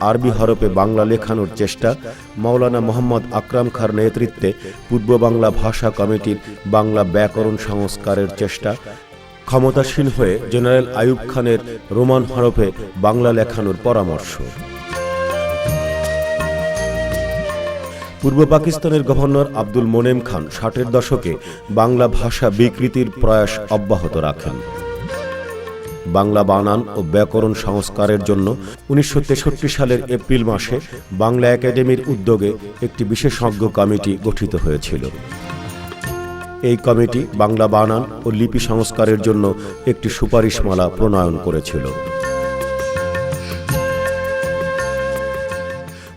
আরবি হরফে বাংলা লেখানোর চেষ্টা, মাওলানা মোহাম্মদ আকরাম খার নেতৃত্বে পূর্ব বাংলা ভাষা কমিটির বাংলা ব্যাকরণ সংস্কারের চেষ্টা। ক্ষমতাসীন হয়ে জেনারেল আইয়ুব খানের রোমান হরফে বাংলা লেখানোর পরামর্শ। পূর্ব পাকিস্তানের গভর্নর আব্দুল মোনেম খান ষাটের দশকে বাংলা ভাষা বিকৃতির প্রয়াস অব্যাহত রাখেন। বাংলা বানান ও ব্যাকরণ সংস্কারের জন্য উনিশশো তেষট্টি সালের এপ্রিল মাসে বাংলা একাডেমির উদ্যোগে একটি বিশেষজ্ঞ কমিটি গঠিত হয়েছিল। এই কমিটি বাংলা বানান ও লিপি সংস্কারের জন্য একটি সুপারিশমালা প্রণয়ন করেছিল।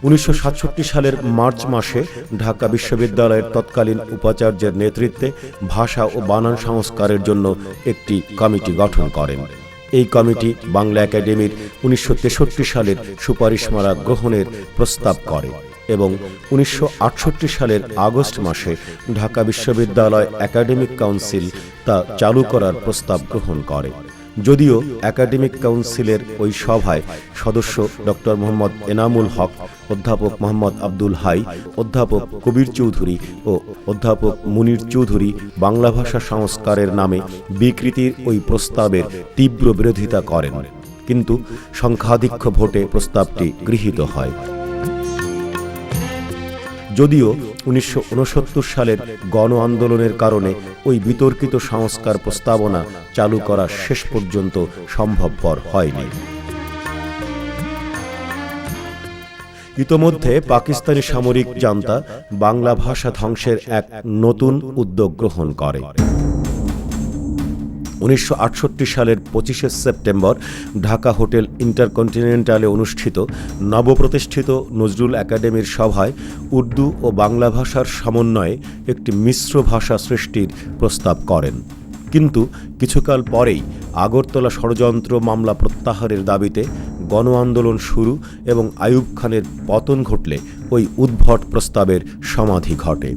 উনিশশো সাতষট্টি সালের মার্চ মাসে ঢাকা বিশ্ববিদ্যালয়ের তৎকালীন উপাচার্যের নেতৃত্বে ভাষা ও বানান সংস্কারের জন্য একটি কমিটি গঠন করেন। এই কমিটি বাংলা একাডেমির উনিশশো তেষট্টি সালের সুপারিশ মারা গ্রহণের প্রস্তাব করে এবং উনিশশো আটষট্টি সালের আগস্ট মাসে ঢাকা বিশ্ববিদ্যালয় একাডেমিক কাউন্সিল তা চালু করার প্রস্তাব গ্রহণ করে। যদিও একাডেমিক কাউন্সিলের ওই সভায় সদস্য ডক্টর মোহাম্মদ এনামুল হক, অধ্যাপক মোহাম্মদ আব্দুল হাই, অধ্যাপক কবির চৌধুরী ও অধ্যাপক মুনির চৌধুরী বাংলা ভাষা সংস্কারের নামে বিকৃতির ওই প্রস্তাবের তীব্র বিরোধিতা করেন। কিন্তু সংখ্যাধিক্য ভোটে প্রস্তাবটি গৃহীত হয়। যদিও উনিশশো উনসত্তর সালের গণ আন্দোলনের কারণে ওই বিতর্কিত সংস্কার প্রস্তাবনা চালু করা শেষ পর্যন্ত সম্ভবপর হয়নি। ইতোমধ্যে পাকিস্তানি সামরিক জান্তা বাংলা ভাষা ধ্বংসের এক নতুন উদ্যোগ গ্রহণ করে। উনিশশো আটষট্টি সালের পঁচিশে সেপ্টেম্বর ঢাকা হোটেল ইন্টারকন্টিনেন্টালে অনুষ্ঠিত নবপ্রতিষ্ঠিত নজরুল একাডেমির সভায় উর্দু ও বাংলা ভাষার সমন্বয়ে একটি মিশ্র ভাষা সৃষ্টির প্রস্তাব করেন। কিন্তু কিছুকাল পরেই আগরতলা ষড়যন্ত্র মামলা প্রত্যাহারের দাবিতে গণ আন্দোলন শুরু এবং আইয়ুব খানের পতন ঘটলে ওই উদ্ভট প্রস্তাবের সমাধি ঘটে।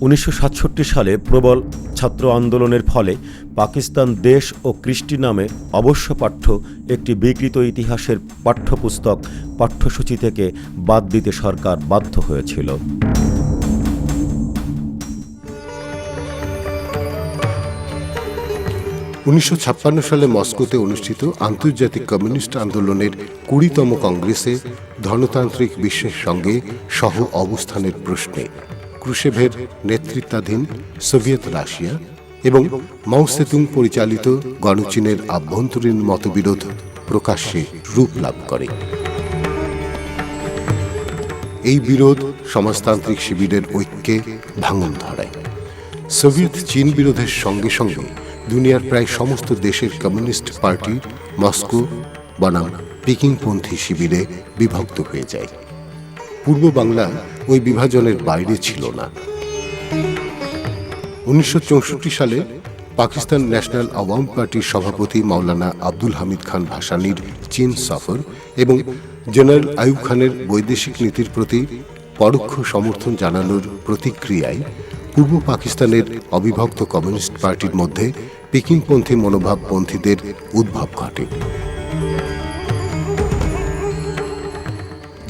উনিশশো সাতষট্টি সালে প্রবল ছাত্র আন্দোলনের ফলে পাকিস্তান দেশ ও কৃষ্টি নামে অবশ্য পাঠ্য একটি বিকৃত ইতিহাসের পাঠ্যপুস্তক পাঠ্যসূচি থেকে বাদ দিতে সরকার বাধ্য হয়েছিল। উনিশশো ছাপ্পান্ন সালে মস্কোতে অনুষ্ঠিত আন্তর্জাতিক কমিউনিস্ট আন্দোলনের কুড়িতম কংগ্রেসে ধনতান্ত্রিক বিশ্বের সঙ্গে সহ অবস্থানের প্রশ্নে ক্রুশেভের নেতৃত্বাধীন সোভিয়েত রাশিয়া এবং মাউসেতুং পরিচালিত গণচীনের আভ্যন্তরীণ মতবিরোধ প্রকাশ্যে রূপ লাভ করে। এই বিরোধ সমাজতান্ত্রিক শিবিরের ঐক্যে ভাঙন ধরায়। সোভিয়েত চীন বিরোধের সঙ্গে সঙ্গে দুনিয়ার প্রায় সমস্ত দেশের কমিউনিস্ট পার্টি মস্কো বনাম পিকিংপন্থী শিবিরে বিভক্ত হয়ে যায়। পূর্ব বাংলা ওই বিভাজনের বাইরে ছিল না। উনিশশো চৌষট্টি সালে পাকিস্তান ন্যাশনাল আওয়াম পার্টির সভাপতি মাওলানা আব্দুল হামিদ খান ভাসানির চীন সফর এবং জেনারেল আইয়ুব খানের বৈদেশিক নীতির প্রতি পরোক্ষ সমর্থন জানানোর প্রতিক্রিয়ায় পূর্ব পাকিস্তানের অবিভক্ত কমিউনিস্ট পার্টির মধ্যে পিকিংপন্থী মনোভাবপন্থীদের উদ্ভব ঘটে।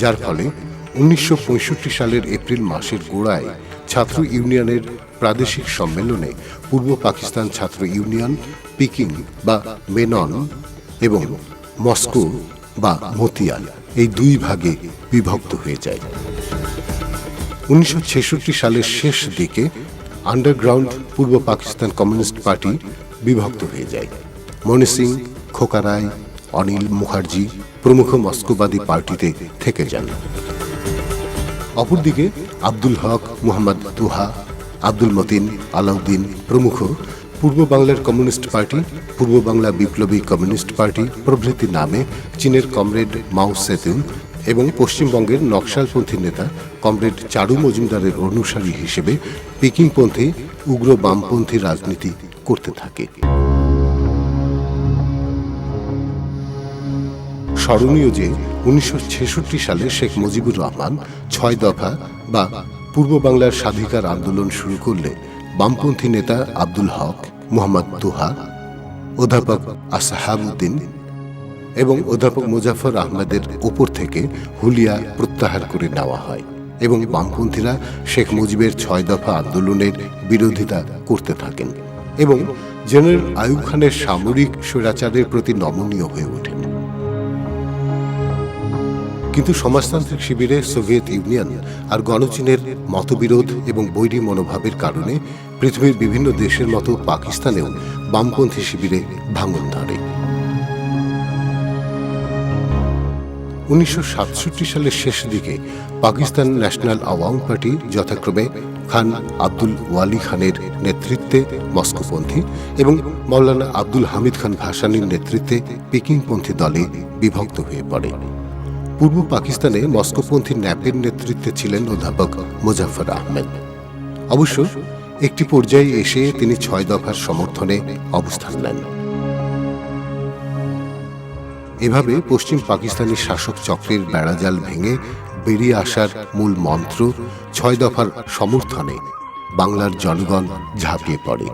যার ফলে উনিশশো পঁয়ষট্টি সালের এপ্রিল মাসের গোড়ায় ছাত্র ইউনিয়নের প্রাদেশিক সম্মেলনে পূর্ব পাকিস্তান ছাত্র ইউনিয়ন, পিকিং বা মেনন এবং মস্কো বা মতিয়াল এই দুই ভাগে বিভক্ত হয়ে যায়। উনিশশো ছেষট্টি সালের শেষ দিকে আন্ডারগ্রাউন্ড পূর্ব পাকিস্তান কমিউনিস্ট পার্টি বিভক্ত হয়ে যায়। মনি সিং খোকারায় অনিল মুখার্জি প্রমুখ মস্কোবাদী পার্টিতে থেকে যান। অপরদিকে আব্দুল হক, মুহাম্মদ তুহা, আব্দুল মতিন, আলাউদ্দিন প্রমুখ পূর্ব বাংলার কমিউনিস্ট পার্টি, পূর্ব বাংলা বিপ্লবী কমিউনিস্ট পার্টি প্রভৃতি নামে চীনের কমরেড মাও সেতুং এবং পশ্চিমবঙ্গের নকশালপন্থী নেতা কমরেড চারু মজুমদারের অনুসারী হিসেবে পিকিংপন্থী উগ্র বামপন্থী রাজনীতি করতে থাকে। স্মরণীয় যে উনিশশো ছেষট্টি সালে শেখ মুজিবুর রহমান ছয় দফা বা পূর্ব বাংলার স্বাধিকার আন্দোলন শুরু করলে বামপন্থী নেতা আব্দুল হক, মোহাম্মদ তুহা, অধ্যাপক আসাহাবুদ্দিন এবং অধ্যাপক মুজাফর আহমেদের উপর থেকে হুলিয়া প্রত্যাহার করে নেওয়া হয় এবং বামপন্থীরা শেখ মুজিবের ছয় দফা আন্দোলনের বিরোধিতা করতে থাকেন এবং জেনারেল আয়ুব খানের সামরিক স্বৈরাচারের প্রতি নমনীয় হয়ে ওঠেন। কিন্তু সমাজতান্ত্রিক শিবিরে সোভিয়েত ইউনিয়ন আর গণচীনের মতবিরোধ এবং বৈরী মনোভাবের কারণে পৃথিবীর বিভিন্ন দেশের মতো পাকিস্তানেও বামপন্থী শিবিরে ভাঙন ধরে। উনিশশো সাতষট্টি সালের শেষ দিকে পাকিস্তান ন্যাশনাল আওয়াম পার্টি যথাক্রমে খান আব্দুল ওয়ালি খানের নেতৃত্বে মস্কোপন্থী এবং মৌলানা আব্দুল হামিদ খান ভাসানির নেতৃত্বে পিকিংপন্থী দলে বিভক্ত হয়ে পড়ে। পূর্ব পাকিস্তানে মস্কোপন্থী ন্যাপের নেতৃত্বে ছিলেন অধ্যাপক মুজাফর আহমেদ। অবশ্য একটি পর্যায়ে এসে তিনি ছয় দফার সমর্থনে অবস্থান নেন। এভাবে পশ্চিম পাকিস্তানি শাসক চক্রের বেড়াজাল ভেঙে বেরিয়ে আসার মূল মন্ত্র ছয় দফার সমর্থনে বাংলার জনগণ ঝাঁপিয়ে পড়ে।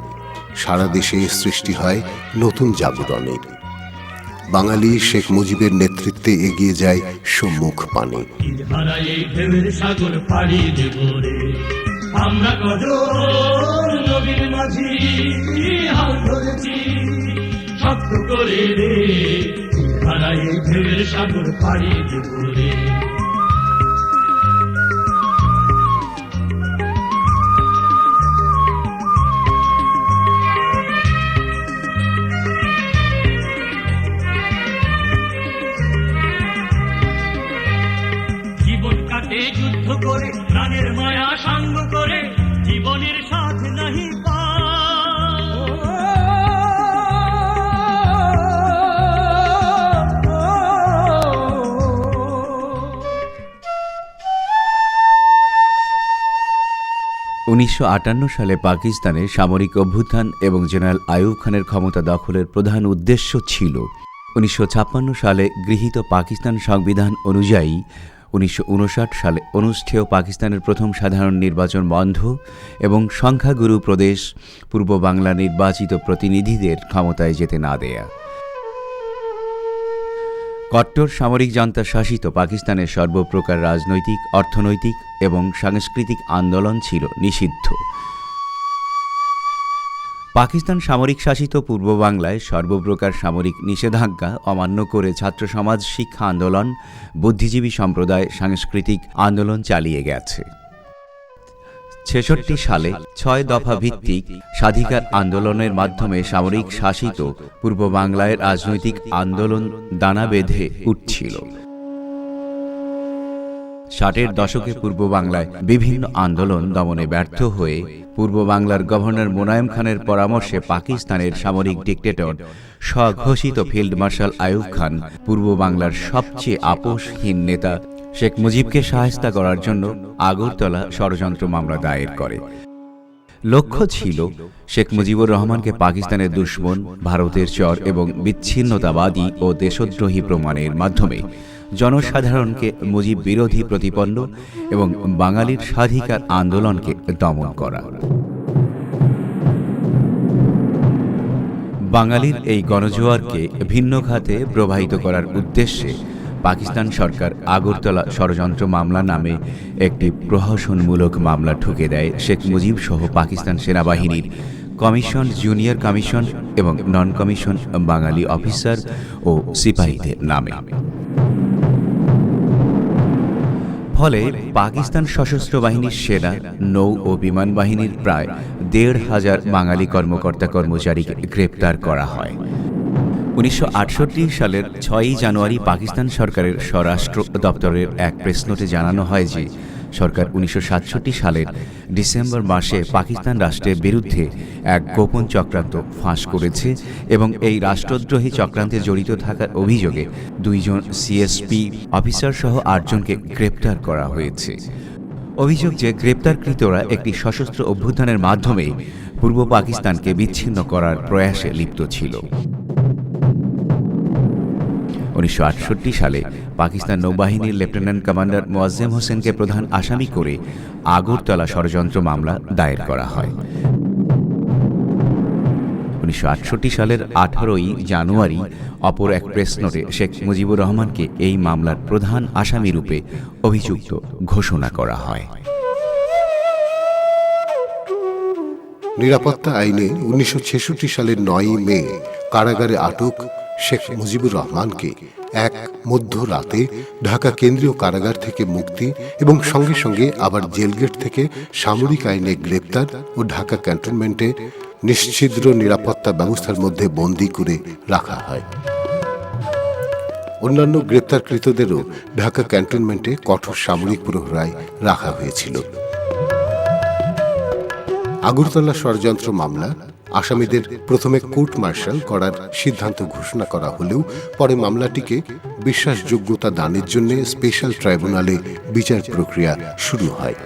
সারা দেশে সৃষ্টি হয় নতুন জাগরণের। বাঙালি শেখ মুজিবের নেতৃত্বে এগিয়ে যায় সম্মুখ পানে। করে রে। হারাই সাগর পাড়ি দেব রে। উনিশশো আটান্ন সালে পাকিস্তানে সামরিক অভ্যুত্থান এবং জেনারেল আয়ুব খানের ক্ষমতা দখলের প্রধান উদ্দেশ্য ছিল। উনিশশো ছাপ্পান্ন সালে গৃহীত পাকিস্তান সংবিধান অনুযায়ী উনিশশো উনষাট সালে অনুষ্ঠেয় পাকিস্তানের প্রথম সাধারণ নির্বাচন বন্ধ এবং সংখ্যাগুরু প্রদেশ পূর্ব বাংলা নির্বাচিত প্রতিনিধিদের ক্ষমতায় যেতে না দেয়া। কট্টর সামরিক জান্তা শাসিত পাকিস্তানের সর্বপ্রকার রাজনৈতিক, অর্থনৈতিক এবং সাংস্কৃতিক আন্দোলন ছিল নিষিদ্ধ। পাকিস্তান সামরিক শাসিত পূর্ব বাংলায় সর্বপ্রকার সামরিক নিষেধাজ্ঞা অমান্য করে ছাত্র সমাজ শিক্ষা আন্দোলন, বুদ্ধিজীবী সম্প্রদায় সাংস্কৃতিক আন্দোলন চালিয়ে গেছে। ছেষট্টি সালে ছয় দফা ভিত্তিক স্বাধিকার আন্দোলনের মাধ্যমে সামরিক শাসিত পূর্ব বাংলায় রাজনৈতিক আন্দোলন দানা বেঁধে উঠছিল। ষাটের দশকে পূর্ব বাংলায় বিভিন্ন আন্দোলন দমনে ব্যর্থ হয়ে পূর্ব বাংলার গভর্নর মোনায়েম খানের পরামর্শে পাকিস্তানের সামরিক ডিক্টেটর স্বঘোষিত ফিল্ড মার্শাল আয়ুব খান পূর্ব বাংলার সবচেয়ে আপোষহীন নেতা শেখ মুজিবকে সাহায্য করার জন্য আগরতলা ষড়যন্ত্র মামলা দায়ের করে। লক্ষ্য ছিল শেখ মুজিবুর রহমানকে পাকিস্তানের দুশ্মন, ভারতের চর এবং বিচ্ছিন্নতাবাদী ও দেশদ্রোহী প্রমাণের মাধ্যমে জনসাধারণকে মুজিব বিরোধী প্রতিপন্ন এবং বাঙালির স্বাধিকার আন্দোলনকে দমন করা। বাঙালির এই গণজোয়ারকে ভিন্ন খাতে প্রবাহিত করার উদ্দেশ্যে পাকিস্তান সরকার আগরতলা ষড়যন্ত্র মামলা নামে একটি প্রহসনমূলক মামলা ঠুকে দেয়। শেখ মুজিব সহ পাকিস্তান সেনাবাহিনীর কমিশন, জুনিয়র কমিশন এবং নন কমিশন বাঙালি অফিসার ও সিপাহীদের নামে। ফলে পাকিস্তান সশস্ত্র বাহিনীর সেনা, নৌ ও বিমান বাহিনীর প্রায় দেড় হাজার বাঙালি কর্মকর্তা কর্মচারীকে গ্রেপ্তার করা হয়। উনিশশো আটষট্টি সালের ছয়ই জানুয়ারি পাকিস্তান সরকারের স্বরাষ্ট্র দপ্তরের এক প্রেস নোটে জানানো হয় যে, সরকার উনিশশো সাতষট্টি সালের ডিসেম্বর মাসে পাকিস্তান রাষ্ট্রের বিরুদ্ধে এক গোপন চক্রান্ত ফাঁস করেছে এবং এই রাষ্ট্রদ্রোহী চক্রান্তে জড়িত থাকার অভিযোগে দুইজন সিএসপি অফিসার সহ আটজনকে গ্রেপ্তার করা হয়েছে। অভিযোগ যে, গ্রেপ্তারকৃতরা একটি সশস্ত্র অভ্যুত্থানের মাধ্যমে পূর্ব পাকিস্তানকে বিচ্ছিন্ন করার প্রয়াসে লিপ্ত ছিল। উনিশশো সালে পাকিস্তান নৌবাহিনীর লেফটেন্যান্ট কমান্ডার মোয়াজ্জেম হোসেনকে প্রধান আসামি করে আগরতলা ষড়যন্ত্র মামলা দায়ের করা হয়। উনিশশো সালের আঠারোই জানুয়ারি অপর এক প্রেস নোটে শেখ মুজিবুর রহমানকে এই মামলার প্রধান আসামি রূপে অভিযুক্ত ঘোষণা করা হয়। নিরাপত্তা আইনে উনিশশো ছেষট্টি সালের নয়ই মে কারাগারে আটক শেখ মুজিবুর রহমানকে এক মধ্যরাতে ঢাকা কেন্দ্রীয় কারাগার থেকে মুক্তি এবং সঙ্গে সঙ্গে আবার জেলগেট থেকে সামরিক আইনে গ্রেপ্তার ও ঢাকা ক্যান্টনমেন্টে নিশ্ছিদ্র নিরাপত্তা ব্যবস্থার মধ্যে বন্দী করে রাখা হয়। অন্যান্য গ্রেপ্তারকৃতদেরও ঢাকা ক্যান্টনমেন্টে কঠোর সামরিক প্রহরায় রাখা হয়েছিল। আগরতলা ষড়যন্ত্র মামলা আসামিদের প্রথমে কোর্ট মার্শাল করার সিদ্ধান্ত ঘোষণা করা হলেও পরে মামলাটিকে বিশ্বাসযোগ্যতা দানের জন্য স্পেশাল ট্রাইব্যুনালে বিচার প্রক্রিয়া শুরু হয়।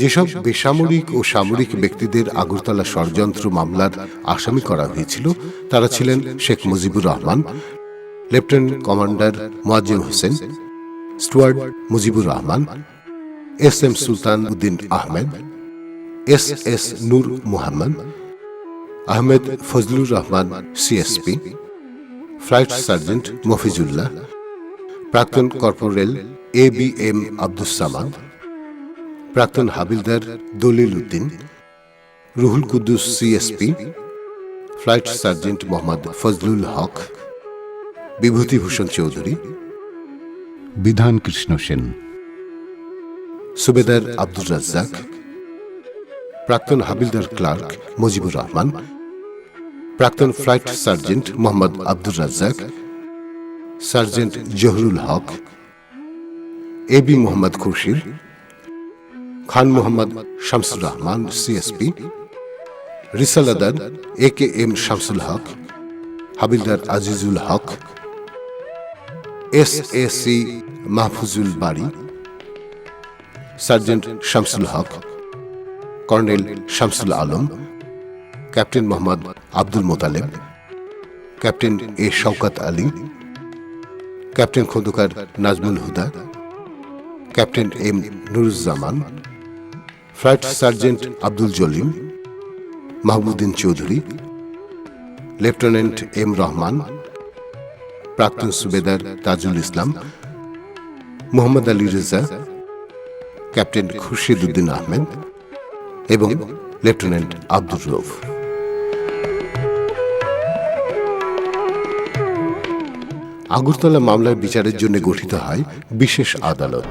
যেসব বেসামরিক ও সামরিক ব্যক্তিদের আগরতলা ষড়যন্ত্র মামলার আসামি করা হয়েছিল, তারা ছিলেন Sheikh Mujibur Rahman, lieutenant commander Moazzem Hossain, steward Mujibur Rahman, S M Sultan Uddin Ahmed S S Noor Muhammad Ahmed Fazlur Rahman CSP flight sergeant Mofizullah প্রাক্তন corporal A B M Abdus Samad প্রাক্তন havildar Dalil Uddin Ruhul Quddus CSP flight sergeant Mohammad Fazlul Haque Bibhutibhushan Chowdhury Bidhan Krishna Sen সুবেদার আব্দুর রাজ্জাক প্রাক্তন হাবিলদার clerk Mujibur Rahman, প্রাক্তন flight sergeant Mohammad Abdur Razzaq, sergeant Zahurul Haque, A B Mohammad Khurshid Khan Mohammad Shamsur Rahman CSP risaldar A K M Shamsul Haque, havildar Azizul Haque, S A C Mahfuzul Bari sergeant Shamsul Haque colonel Shamsul Alam, captain Mohammad Abdul Motaleb, captain A Shaukat Ali, captain Khondkar Nazmul Huda, captain M Nuruzzaman, flight sergeant Abdul Jalim Mahbuddin Chowdhury, lieutenant M Rahman, প্রাক্তন subedar Tajul Islam, Mohammad Ali Reza, captain Khurshid Uddin Ahmed এবং lieutenant Abdur Rauf Agartala মামলার বিচারের জন্য গঠিত হয় বিশেষ আদালত।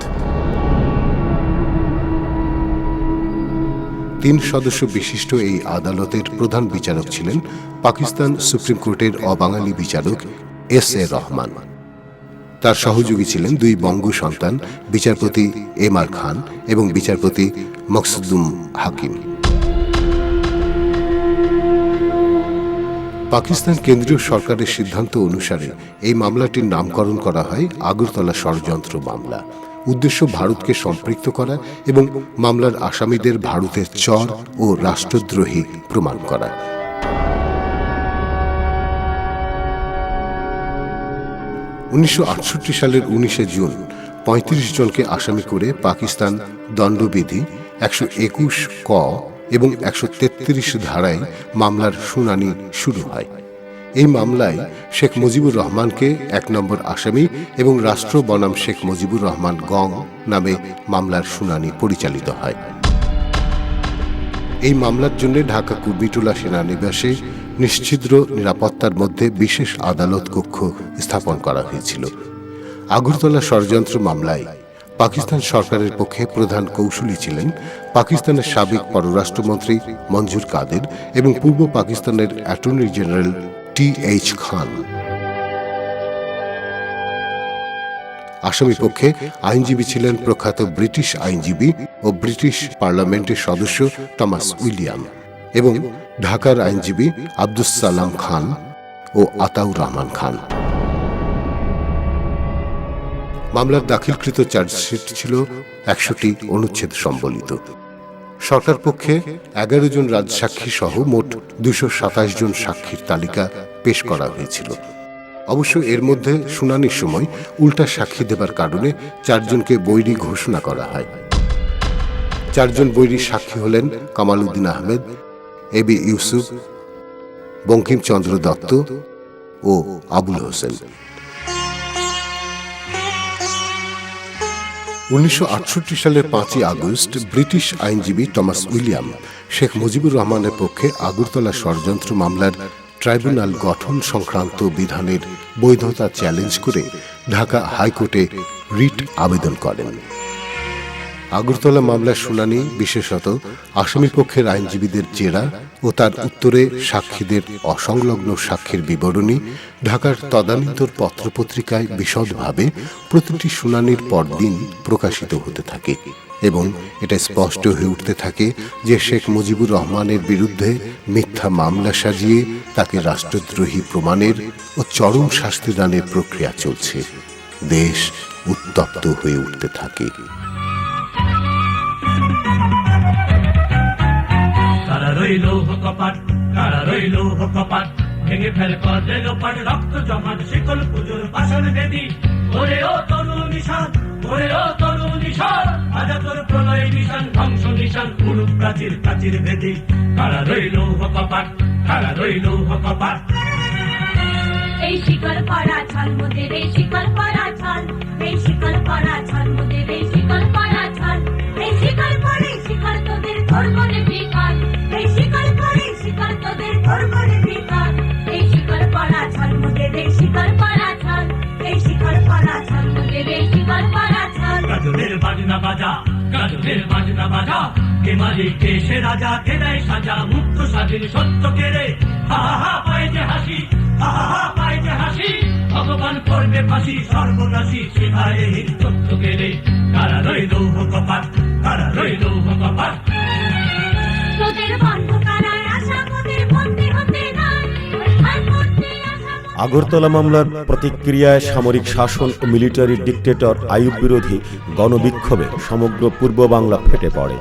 তিন সদস্য বিশিষ্ট এই আদালতের প্রধান বিচারক ছিলেন পাকিস্তান সুপ্রিম কোর্টের অবাঙালি বিচারক এস এ রহমান। তার সহযোগী ছিলেন দুই বঙ্গ সন্তান, বিচারপতি এম আর খান এবং বিচারপতি মকসুদুম হাকিম। পাকিস্তান কেন্দ্রীয় সরকারের সিদ্ধান্ত অনুসারে এই মামলাটির নামকরণ করা হয় আগরতলা ষড়যন্ত্র মামলা। উদ্দেশ্য ভারতকে সম্পৃক্ত করা এবং মামলার আসামিদের ভারতের চর ও রাষ্ট্রদ্রোহী প্রমাণ করা। উনিশশো সালের উনিশে জুন পঁয়ত্রিশ জনকে আসামি করে পাকিস্তান দণ্ডবিধি, একশো একুশ ক এবং একশো তেত্রিশ ধারায় মামলার শুনানি শুরু হয়। এই মামলায় শেখ মুজিবুর রহমানকে এক নম্বর আসামি এবং রাষ্ট্র বনাম শেখ মুজিবুর রহমান গং নামে মামলার শুনানি পরিচালিত হয়। এই মামলার জন্য ঢাকা কুর্বিটুলা সেনানিবাসে নিশ্ছিদ্র নিরাপত্তার মধ্যে বিশেষ আদালত কক্ষ স্থাপন করা হয়েছিল। আগরতলা ষড়যন্ত্র মামলায় পাকিস্তান সরকারের পক্ষে প্রধান কৌশলী ছিলেন পাকিস্তানের সাবেক পররাষ্ট্রমন্ত্রী মঞ্জুর কাদের এবং পূর্ব পাকিস্তানের attorney general T H Khan. আসামি পক্ষে আইনজীবী ছিলেন প্রখ্যাত ব্রিটিশ আইনজীবী ও ব্রিটিশ পার্লামেন্টের সদস্য টমাস উইলিয়াম এবং ঢাকার আইনজীবী আব্দুস সালাম খান ও আতাউর রহমান খান। মামলার দাখিলকৃত চার্জশিট ছিল একশোটি অনুচ্ছেদ সম্বলিত। সরকার পক্ষে এগারো জন রাজসাক্ষী সহ মোট দুশো সাতাশ জন সাক্ষীর তালিকা পেশ করা হয়েছিল। অবশ্য এর মধ্যে শুনানির সময় উল্টা সাক্ষী দেবার কারণে চারজনকে বৈরী ঘোষণা করা হয়। চারজন বৈরীর সাক্ষী হলেন কামাল উদ্দিন আহমেদ এ বি ইউসুফ বঙ্কিমচন্দ্র দত্ত ও আবুল হোসেন উনিশশো আটষট্টি সালের পাঁচই আগস্ট ব্রিটিশ আইনজীবী টমাস উইলিয়াম শেখ মুজিবুর রহমানের পক্ষে আগরতলা ষড়যন্ত্র মামলার ট্রাইব্যুনাল গঠন সংক্রান্ত বিধানের বৈধতা চ্যালেঞ্জ করে ঢাকা হাইকোর্টে রিট আবেদন করেন। আগরতলা মামলার শুনানি বিশেষত আসামি পক্ষের আইনজীবীদের জেরা ও তার উত্তরে সাক্ষীদের অসংলগ্ন সাক্ষীর বিবরণী, ঢাকার তদানীন্তর পত্রপত্রিকায় বিশদভাবে প্রতিটি শুনানির পরদিন প্রকাশিত হতে থাকে এবং এটা স্পষ্ট হয়ে উঠতে থাকে যে শেখ মুজিবুর রহমানের বিরুদ্ধে মিথ্যা মামলা সাজিয়ে তাকে রাষ্ট্রদ্রোহী প্রমাণের ও চরম শাস্তি দানের প্রক্রিয়া চলছে। দেশ উত্তপ্ত হয়ে উঠতে থাকে। রইল কপাট কারা রইল কপাট ভেঙে ফেল কর কদে লোপাট, রক্ত জমাট, শিকল পুজোর বাসন বেদি ওরে ও তরু নিশান ওরে ও তরু নিশান আজা তোর প্রলয় নিশান, ধ্বংস নিশান উড়ুক প্রাচীর প্রাচীর বেদি কারা রইল কপাট কারা রইল কপাট এই শিকল পরা ছল মোদের, এই শিকল পরা ছল, এই শিকল পরা ছল মোদের, এই শিকল পরা ছল, এই শিকল পরে শিকল তোদের ঘর করে ঘর করে সত্য হাসি, হা হা হাসি। ভগবান করবে ফাঁসি, সর্বনাশী শিখায় হিন তথ্য কে রে। কারা রইল কপাট কারা রইল কপাট তোদের বন্ধ আগরতলা মামলার প্রতিক্রিয়ায় সামরিক শাসন ও মিলিটারি ডিক্টেটর আইয়ুব বিরোধী গণবিক্ষোভে সমগ্র পূর্ব বাংলা ফেটে পড়ে।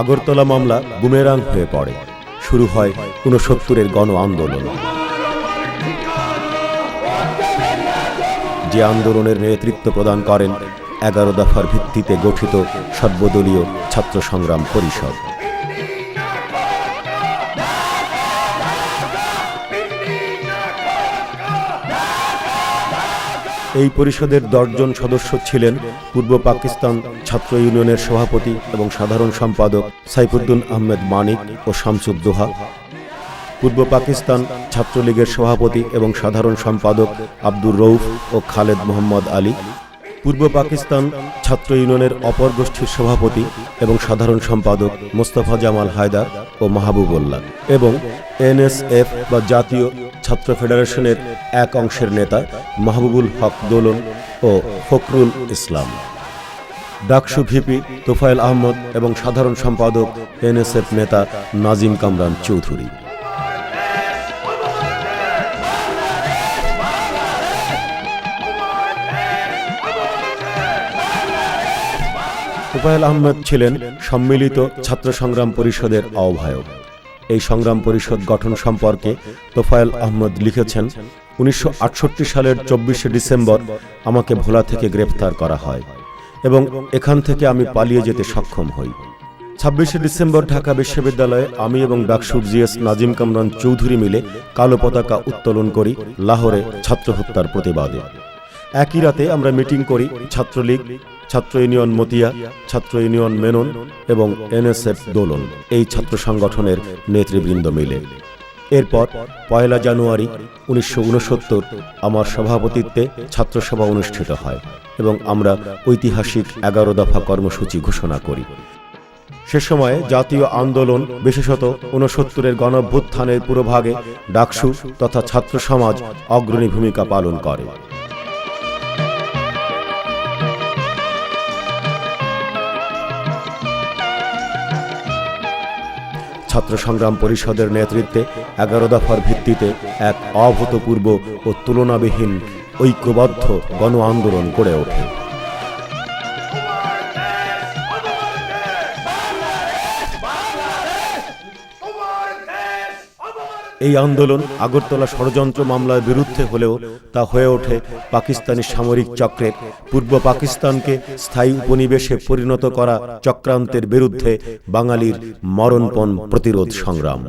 আগরতলা মামলা বুমেরাং হয়ে পড়ে। শুরু হয় ঊনসত্তরের গণ আন্দোলন। যে আন্দোলনের নেতৃত্ব প্রদান করেন এগারো দফার ভিত্তিতে গঠিত সর্বদলীয় ছাত্র সংগ্রাম পরিষদ। এই পরিষদের দশজন সদস্য ছিলেন পূর্ব পাকিস্তান ছাত্র ইউনিয়নের সভাপতি এবং সাধারণ সম্পাদক সাইফুদ্দিন আহমেদ মানিক ও শামসুদ্দোহা পূর্ব পাকিস্তান ছাত্রলীগের সভাপতি এবং সাধারণ সম্পাদক আব্দুর রৌফ ও খালেদ মোহাম্মদ আলী। পূর্ব পাকিস্তান ছাত্র ইউনিয়নের অপর গোষ্ঠীর সভাপতি এবং সাধারণ সম্পাদক মোস্তফা জামাল হায়দার ও মাহবুবুল্লাহ এবং এনএসএফ বা জাতীয় ছাত্র ফেডারেশনের এক অংশের নেতা মাহবুবুল হক দোলন ও ফখরুল ইসলাম। ডাকসু ভিপি তোফায়েল আহমদ এবং সাধারণ সম্পাদক এনএসএফ নেতা নাজিম কামরান চৌধুরী। তোফায়েল আহমেদ ছিলেন সম্মিলিত ছাত্র সংগ্রাম পরিষদের আহ্বায়ক। এই সংগ্রাম পরিষদ গঠন সম্পর্কে তোফায়েল আহমদ লিখেছেন, উনিশশো আটষট্টি সালের চব্বিশে ডিসেম্বর আমাকে ভোলা থেকে গ্রেফতার করা হয় এবং এখান থেকে আমি পালিয়ে যেতে সক্ষম হই। ছাব্বিশে ডিসেম্বর ঢাকা বিশ্ববিদ্যালয়ে আমি এবং ডাকসুর জিএস নাজিম কামরান চৌধুরী মিলে কালো পতাকা উত্তোলন করি লাহোরে ছাত্র হত্যার প্রতিবাদে। একই রাতে আমরা মিটিং করি ছাত্রলীগ ছাত্র ইউনিয়ন মতিয়া, ছাত্র ইউনিয়ন মেনন এবং এনএসএফ দোলন এই ছাত্র সংগঠনের নেতৃবৃন্দ মিলে। এরপর পয়লা জানুয়ারি উনিশশো উনসত্তর আমার সভাপতিত্বে ছাত্রসভা অনুষ্ঠিত হয় এবং আমরা ঐতিহাসিক এগারো দফা কর্মসূচি ঘোষণা করি। সে সময়ে জাতীয় আন্দোলন, বিশেষত ঊনসত্তরের গণভ্যুত্থানের পুরোভাগে ডাকসু তথা ছাত্র সমাজ অগ্রণী ভূমিকা পালন করে। ছাত্র সংগ্রাম পরিষদের নেতৃত্বে এগারো দফার ভিত্তিতে এক অভূতপূর্ব ও তুলনাবিহীন ঐক্যবদ্ধ গণ আন্দোলন গড়ে ওঠে। এই আন্দোলন আগরতলা ষড়যন্ত্র মামলার বিরুদ্ধে হলেও তা হয়ে ওঠে পাকিস্তানি সামরিক চক্রের পূর্ব পাকিস্তানকে স্থায়ী উপনিবেশে পরিণত করা চক্রান্তের বিরুদ্ধে বাঙালির মরণপণ প্রতিরোধ সংগ্রাম,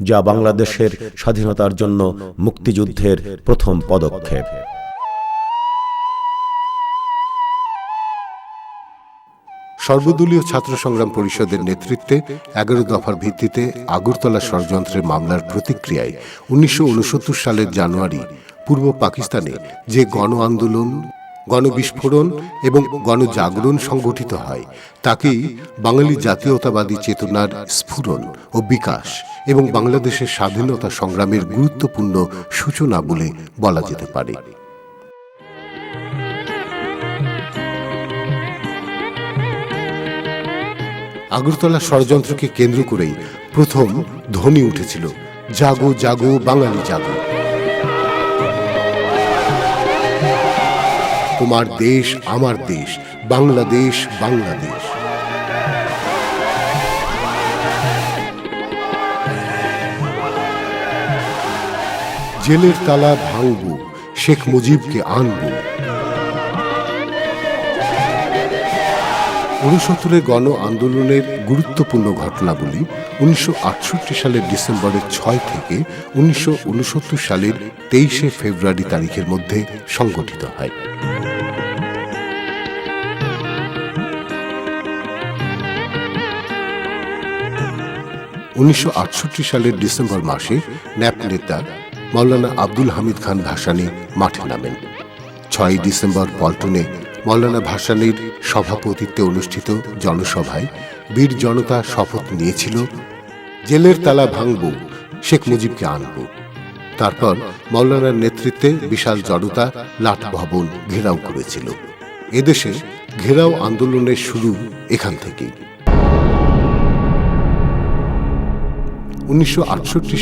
যা বাংলাদেশের স্বাধীনতার জন্য মুক্তিযুদ্ধের প্রথম পদক্ষেপ। সর্বদলীয় ছাত্র সংগ্রাম পরিষদের নেতৃত্বে এগারো দফার ভিত্তিতে আগরতলা ষড়যন্ত্রের মামলার প্রতিক্রিয়ায় উনিশশো উনসত্তর সালের জানুয়ারি পূর্ব পাকিস্তানে যে গণ আন্দোলন গণবিস্ফোরণ এবং গণজাগরণ সংগঠিত হয়, তাকেই বাঙালি জাতীয়তাবাদী চেতনার স্ফুরণ ও বিকাশ এবং বাংলাদেশের স্বাধীনতা সংগ্রামের গুরুত্বপূর্ণ সূচনা বলে বলা যেতে পারে। আগরতলা ষড়যন্ত্রকে কেন্দ্র করেই প্রথম ধ্বনি উঠেছিল, জাগো জাগো, বাঙালি জাগো। তোমার দেশ আমার দেশ, বাংলাদেশ বাংলাদেশ। জেলের তালা ভাঙব, শেখ মুজিবকে আনব। উনসত্তরের গণ আন্দোলনের গুরুত্বপূর্ণ ঘটনাগুলি উনিশশো সালের ডিসেম্বরের ছয় থেকে উনিশশো উনসত্তর সালের তেইশে ফেব্রুয়ারি তারিখের মধ্যে সংগঠিত হয়। উনিশশো আটষট্টি সালের ডিসেম্বর মাসে ন্যাপ নেতা মাওলানা আব্দুল হামিদ খান ভাসানী মাঠে নামেন। ছয়ই ডিসেম্বর পল্টনে মৌলানা ভাসানীর সভাপতিত্বে অনুষ্ঠিত জনসভায় বীর জনতা শপথ নিয়েছিল, জেলের তালা ভাঙব, শেখ মুজিবকে আনব। তারপর মৌলানার নেতৃত্বে বিশাল জনতা লাট ভবন ঘেরাও করেছিল। এদেশে ঘেরাও আন্দোলনের শুরু এখান থেকেই। উনিশশো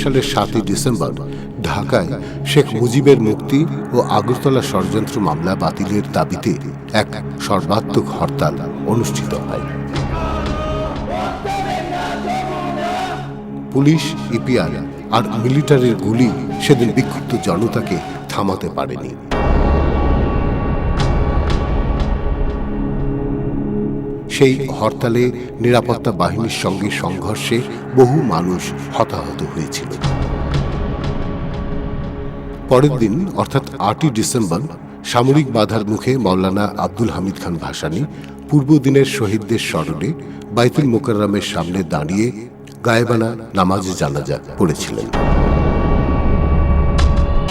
সালের সাতই ডিসেম্বর ঢাকায় শেখ মুজিবের মুক্তি ও আগরতলা ষড়যন্ত্র মামলা বাতিলের দাবিতে এক সর্বাত্মক হরতাল অনুষ্ঠিত হয়। পুলিশ, ইপিআর আর মিলিটারির গুলি সেদিন বিক্ষুব্ধ জনতাকে থামাতে পারেনি। সেই হরতালে নিরাপত্তা বাহিনীর সঙ্গে সংঘর্ষে বহু মানুষ হতাহত হয়েছিল। পরের দিন, অর্থাৎ আটই ডিসেম্বর, সামরিক বাধার মুখে মৌলানা আব্দুল হামিদ খান ভাসানী পূর্ব দিনের শহীদদের স্মরণে বাইতুল মোকাররমের সামনে দাঁড়িয়ে গায়েবানা নামাজে জানাজা পড়েছিলেন।